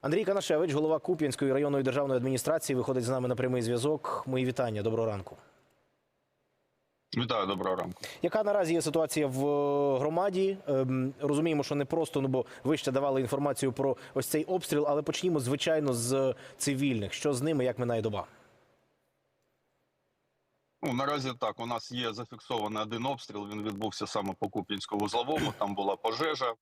Андрій Канашевич, голова Куп'янської районної державної адміністрації, виходить з нами на прямий зв'язок. Мої вітання. Доброго ранку. Вітаю, доброго ранку. Яка наразі є ситуація в е, громаді? Ем, Розуміємо, що не просто, ну бо ви ще давали інформацію про ось цей обстріл, але почнімо звичайно з цивільних. Що з ними, як минає доба? Ну наразі так. У нас є зафіксований один обстріл. Він відбувся саме по Куп'янському вузловому. Там була пожежа,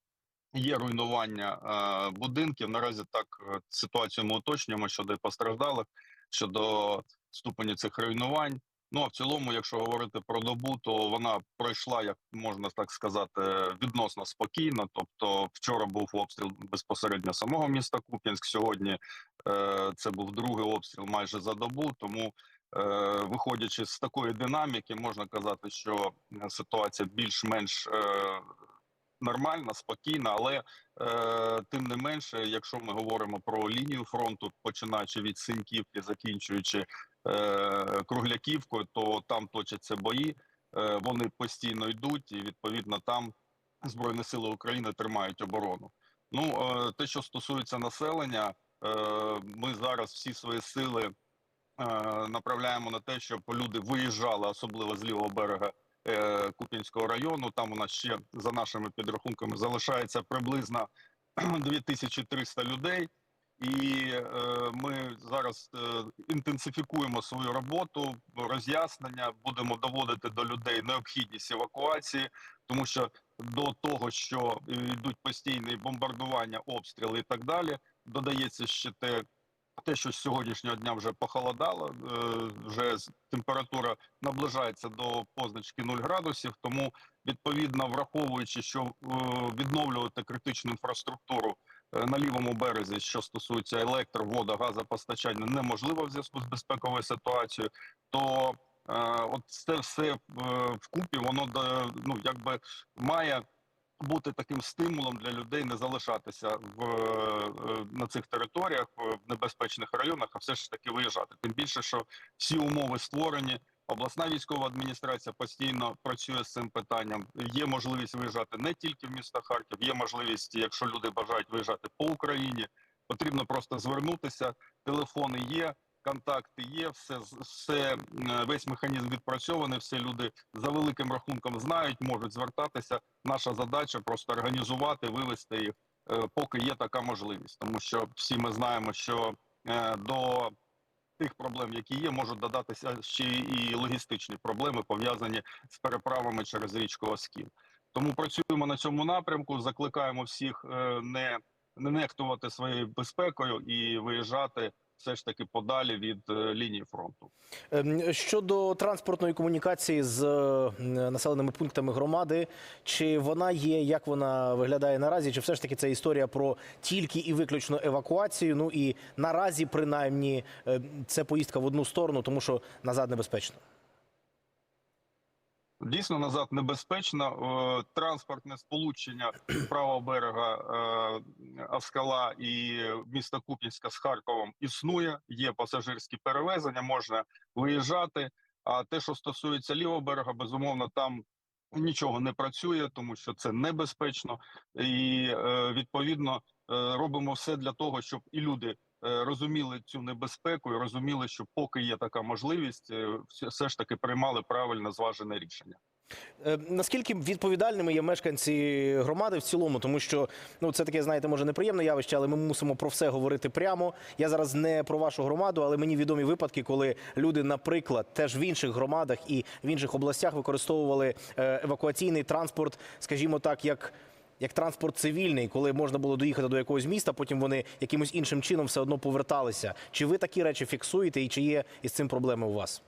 є руйнування е, будинків. Наразі так е, ситуацію ми уточнюємо щодо постраждалих, щодо ступені цих руйнувань. Ну а в цілому, якщо говорити про добу, то вона пройшла, як можна так сказати, відносно спокійно. Тобто, вчора був обстріл безпосередньо самого міста Куп'янськ. Сьогодні е, це був другий обстріл майже за добу. Тому Е, виходячи з такої динаміки, можна казати, що ситуація більш-менш е, нормальна, спокійна, але е, тим не менше, якщо ми говоримо про лінію фронту, починаючи від Синьківки, закінчуючи е, Кругляківкою, то там точаться бої. Е, вони постійно йдуть, і відповідно там збройні сили України тримають оборону. Ну е, те, що стосується населення, е, ми зараз всі свої сили. Е, направляємо на те, щоб люди виїжджали, особливо з лівого берега е, Куп'янського району. Там у нас ще за нашими підрахунками залишається приблизно 2300 людей. І е, ми зараз е, інтенсифікуємо свою роботу, роз'яснення, будемо доводити до людей необхідність евакуації, тому що до того, що йдуть постійні бомбардування, обстріли і так далі, додається ще те, те, що з сьогоднішнього дня вже похолодало, е, вже температура наближається до позначки 0 градусів. Тому відповідно враховуючи, що е, відновлювати критичну інфраструктуру е, на лівому березі, що стосується електро, вода, газопостачання, неможливо в зв'язку з безпековою ситуацією, то от це все вкупі, воно ну якби має бути таким стимулом для людей не залишатися в е, на цих територіях в небезпечних районах, а все ж таки виїжджати. Тим більше, що всі умови створені. Обласна військова адміністрація постійно працює з цим питанням. Є можливість виїжджати не тільки в місто Харків, є можливість, якщо люди бажають виїжджати по Україні, потрібно просто звернутися. Телефони є, контакти є, все все е, весь механізм відпрацьований. Все люди за великим рахунком знають, можуть звертатися. Наша задача просто організувати, вивести їх, е, поки є така можливість, тому що всі ми знаємо, що е, до тих проблем, які є, можуть додатися ще і логістичні проблеми, пов'язані з переправами через річку Оскіл. Тому працюємо на цьому напрямку. Закликаємо всіх не, не нехтувати своєю безпекою і виїжджати все ж таки подалі від е, лінії фронту. Ем, Щодо транспортної комунікації з е, населеними пунктами громади, чи вона є, як вона виглядає наразі, чи все ж таки це історія про тільки і виключно евакуацію? Ну і наразі, принаймні, е, це поїздка в одну сторону, тому що назад небезпечно. Дійсно назад небезпечно. Е, Транспортне сполучення правого берега е, Авскала і міста Куп'янська з Харковом існує. Є пасажирські перевезення, можна виїжджати. А те, що стосується лівого берега, безумовно, там нічого не працює, тому що це небезпечно, і е, відповідно робимо все для того, щоб і люди. Е, Розуміли цю небезпеку і розуміли, що поки є така можливість, е, все- ж таки приймали правильно зважене рішення. Е, Наскільки відповідальними є мешканці громади в цілому, тому що ну це таке, знаєте, може неприємне явище, але ми мусимо про все говорити прямо. Я зараз не про вашу громаду, але мені відомі випадки, коли люди, наприклад, теж в інших громадах і в інших областях використовували евакуаційний транспорт, скажімо так, як. Як транспорт цивільний, коли можна було доїхати до якогось міста, потім вони якимось іншим чином все одно поверталися. Чи ви такі речі фіксуєте і чи є із цим проблеми у вас?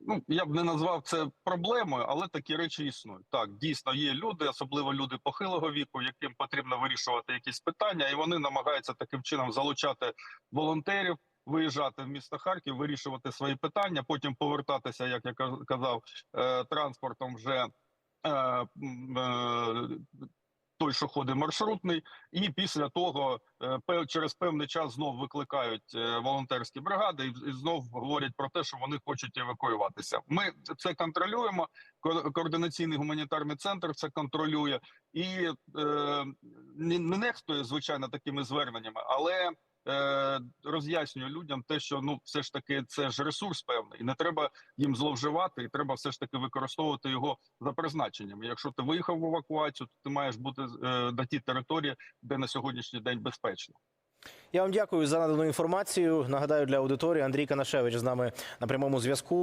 Ну я б не назвав це проблемою, але такі речі існують. Так, дійсно є люди, особливо люди похилого віку, яким потрібно вирішувати якісь питання, і вони намагаються таким чином залучати волонтерів, виїжджати в місто Харків, вирішувати свої питання, потім повертатися, як я каз- казав, е, транспортом вже. Е, е, той, що ходить маршрутний, і після того е, через певний час знов викликають волонтерські бригади і, знов говорять про те, що вони хочуть евакуюватися. Ми це контролюємо. Ко- Координаційний гуманітарний центр це контролює і е, не нехтує звичайно такими зверненнями, але е, роз'яснює людям те, що ну все ж таки це ж ресурс певний, і не треба їм зловживати, і треба все ж таки використовувати його за призначенням. Якщо ти виїхав в евакуацію, то ти маєш бути е, на тій території, де на сьогоднішній день безпечно. Я вам дякую за надану інформацію. Нагадаю для аудиторії Андрій Канашевич з нами на прямому зв'язку.